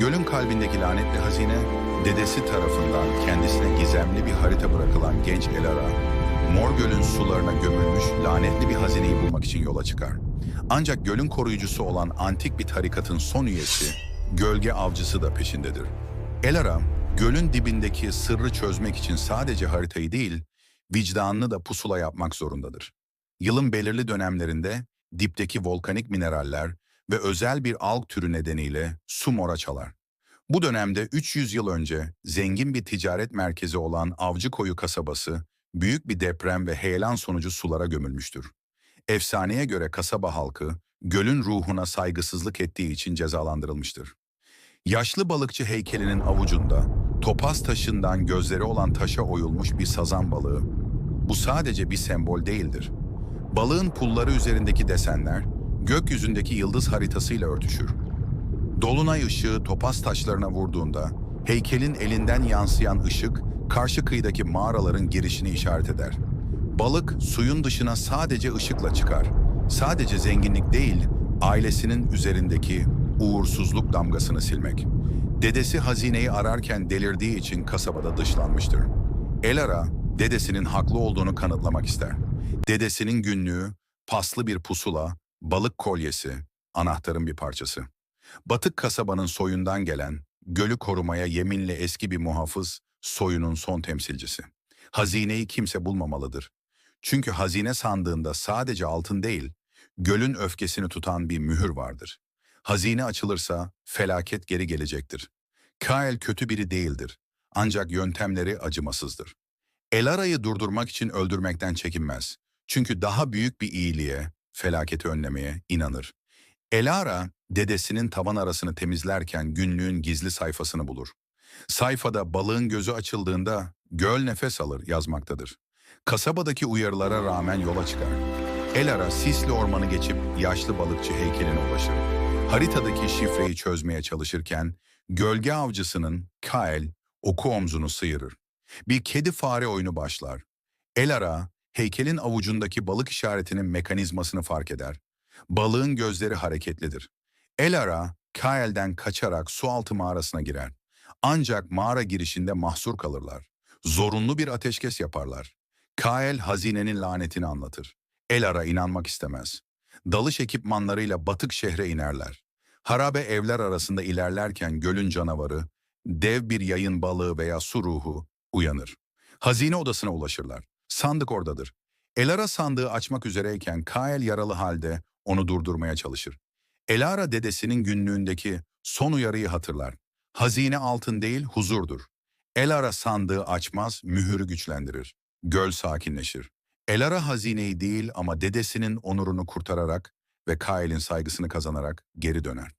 Gölün kalbindeki lanetli hazine, dedesi tarafından kendisine gizemli bir harita bırakılan genç Elara, Mor Göl'ün sularına gömülmüş lanetli bir hazineyi bulmak için yola çıkar. Ancak gölün koruyucusu olan antik bir tarikatın son üyesi, gölge avcısı da peşindedir. Elara, gölün dibindeki sırrı çözmek için sadece haritayı değil, vicdanını da pusula yapmak zorundadır. Yılın belirli dönemlerinde dipteki volkanik mineraller ve özel bir alg türü nedeniyle su mora çalar. Bu dönemde 300 yıl önce zengin bir ticaret merkezi olan Avcıkoyu kasabası büyük bir deprem ve heyelan sonucu sulara gömülmüştür. Efsaneye göre kasaba halkı gölün ruhuna saygısızlık ettiği için cezalandırılmıştır. Yaşlı balıkçı heykelinin avucunda topaz taşından gözleri olan taşa oyulmuş bir sazan balığı. Bu sadece bir sembol değildir. Balığın pulları üzerindeki desenler gökyüzündeki yıldız haritasıyla örtüşür. Dolunay ışığı topaz taşlarına vurduğunda heykelin elinden yansıyan ışık karşı kıyıdaki mağaraların girişini işaret eder. Balık suyun dışına sadece ışıkla çıkar. Sadece zenginlik değil, ailesinin üzerindeki uğursuzluk damgasını silmek. Dedesi hazineyi ararken delirdiği için kasabada dışlanmıştır. Elara, dedesinin haklı olduğunu kanıtlamak ister. Dedesinin günlüğü, paslı bir pusula, balık kolyesi, anahtarın bir parçası. Batık kasabanın soyundan gelen, gölü korumaya yeminli eski bir muhafız, soyunun son temsilcisi. Hazineyi kimse bulmamalıdır. Çünkü hazine sandığında sadece altın değil, gölün öfkesini tutan bir mühür vardır. Hazine açılırsa felaket geri gelecektir. Kael kötü biri değildir. Ancak yöntemleri acımasızdır. Elara'yı durdurmak için öldürmekten çekinmez. Çünkü daha büyük bir iyiliğe, felaketi önlemeye inanır. Elara, dedesinin tavan arasını temizlerken günlüğün gizli sayfasını bulur. Sayfada balığın gözü açıldığında göl nefes alır yazmaktadır. Kasabadaki uyarılara rağmen yola çıkar. Elara sisli ormanı geçip yaşlı balıkçı heykeline ulaşır. Haritadaki şifreyi çözmeye çalışırken gölge avcısının Kael oku omzunu sıyırır. Bir kedi fare oyunu başlar. Elara heykelin avucundaki balık işaretinin mekanizmasını fark eder. Balığın gözleri hareketlidir. Elara Kael'den kaçarak sualtı mağarasına girer. Ancak mağara girişinde mahsur kalırlar. Zorunlu bir ateşkes yaparlar. Kael hazinenin lanetini anlatır. Elara inanmak istemez. Dalış ekipmanlarıyla batık şehre inerler. Harabe evler arasında ilerlerken gölün canavarı, dev bir yayın balığı veya su ruhu uyanır. Hazine odasına ulaşırlar. Sandık oradadır. Elara sandığı açmak üzereyken Kael yaralı halde onu durdurmaya çalışır. Elara dedesinin günlüğündeki son uyarıyı hatırlar. Hazine altın değil huzurdur. Elara sandığı açmaz, mühürü güçlendirir. Göl sakinleşir. Elara hazineyi değil ama dedesinin onurunu kurtararak ve Kael'in saygısını kazanarak geri döner.